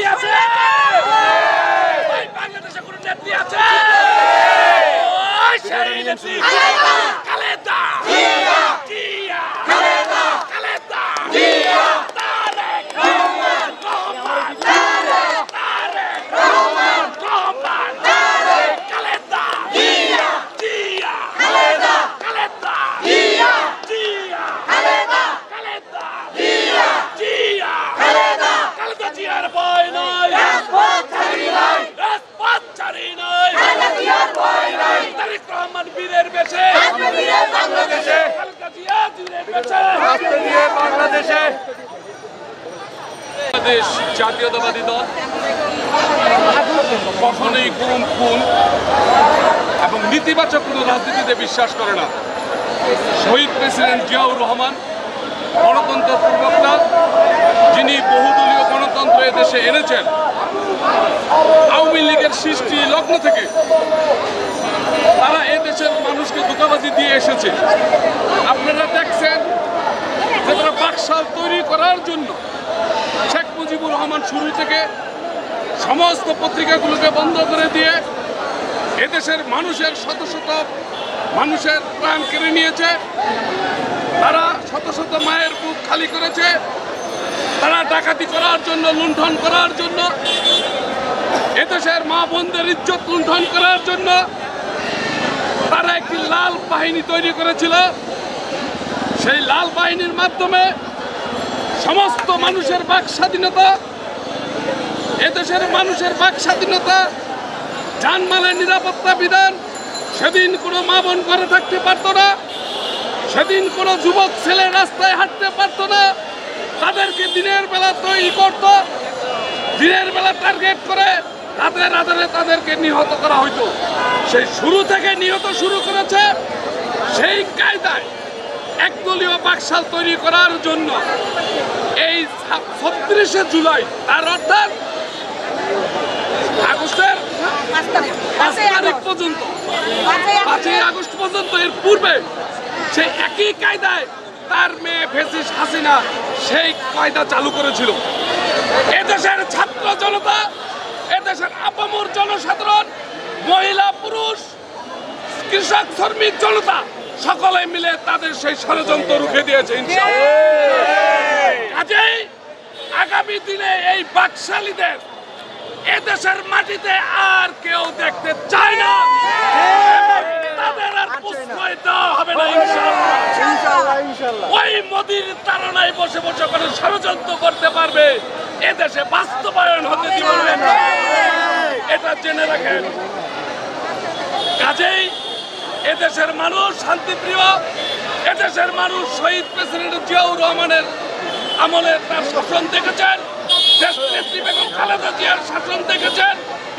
নেত্রী আছে। বাংলাদেশে কোন নেত্রী আছে? বাংলাদেশে। বাংলাদেশ জাতীয়তাবাদী দল। কখনোই গুম খুন এবং নীতিবাচক কোনো রাজনীতিতে বিশ্বাস করে না। শহীদ প্রেসিডেন্ট জিয়াউর রহমান গণতন্ত্র প্রবক্তা, যিনি বহুদলীয় গণতন্ত্র এদেশে এনেছেন, আওয়ামী লীগের সৃষ্টি লগ্ন থেকে, তারা এদেশের মানুষকে ধোকাবাজি দিয়ে এসেছে আপনারা দেখছেন যে তারা বাকশাল তৈরি করার জন্য শেখ মুজিবুর রহমান শুরু থেকে সমস্ত পত্রিকাগুলোকে বন্ধ করে দিয়ে এদেশের মানুষের শত শত মানুষের প্রাণ কেড়ে নিয়েছে। তারা শত শত মায়ের বুক খালি করেছে। তারা ডাকাতি করার জন্য, লুণ্ঠন করার জন্য, এদেশের মা বোনদের ইজ্জত লুণ্ঠন করার জন্য তারা একটি লাল বাহিনী তৈরি করেছিল। সেই লাল বাহিনীর মাধ্যমে সমস্ত মানুষের বাক স্বাধীনতা এদেশের মানুষের বাক স্বাধীনতা জানমালের নিরাপত্তা বিধান সেদিন কোনো মা বোন ঘরে থাকতে পারতো না, সেদিন কোনো যুবক ছেলে রাস্তায় হাঁটতে পারতো না, তাদেরকে দিনের বেলা তৈরি করত, দিনের বেলা টার্গেট করে রাতের রাতের তাদেরকে নিহত করা হইতো। সেই শুরু থেকে নিহত শুরু করেছে সেই কায়দায় একদলীয় বাকশাল তৈরি করার জন্য। এই ছত্রিশে জুলাই, তার অর্থাৎ আগস্টের পাঁচ তারিখ পর্যন্ত। পাঁচই আগস্ট। পর্যন্ত এর পূর্বে সেই একই কায়দায় তার মেয়ে ফেসিস হাসিনা সেই কায়দা চালু করেছিল। এদেশের ছাত্র জনতা এদেশের আপামর জনসাধারণ মহিলা পুরুষ কৃষক শ্রমিক জনতা সকলে মিলে তাদের সেই ষড়যন্ত্র রুখে দিয়েছে কাজেই আগামী দিনে এই বাকশালীদের এদেশের মাটিতে আর কেউ দেখতে চায় না। তাদের আর প্রশ্রয় দেওয়া হবে না। ওই মোদির তাড়নায় বসে বসে করে ষড়যন্ত্র করতে পারবে। এদেশে বাস্তবায়ন হতে দিবে না। এটা জেনে রাখেন। কাজেই এদেশের মানুষ শান্তিপ্রিয় এদেশের মানুষ শহীদ প্রেসিডেন্ট জিয়াউর রহমানের আমলে তার শাসন দেখেছেন। দেশ নেত্রী বেগম খালেদা জিয়ার শাসন দেখেছেন?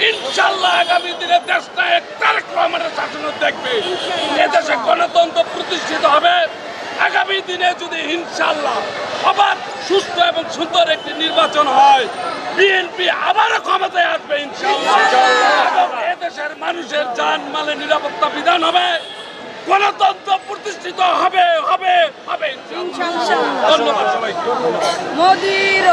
ইনশাল্লাহ আগামী দিনে দেশটা এক তারেক রহমানের শাসন দেখবে। এদেশে গণতন্ত্র প্রতিষ্ঠিত হবে। আগামী দিনে যদি ইনশাল্লাহ আবার সুস্থ এবং সুন্দর একটি নির্বাচন হয় বিএনপি আবারও ক্ষমতায় আসবে ইনশাল্লাহ এবং এদেশের মানুষের জান মালের নিরাপত্তা বিধান হবে। গণতন্ত্র প্রতিষ্ঠিত হবে হবে হবে ধন্যবাদ সবাইকে। মোদির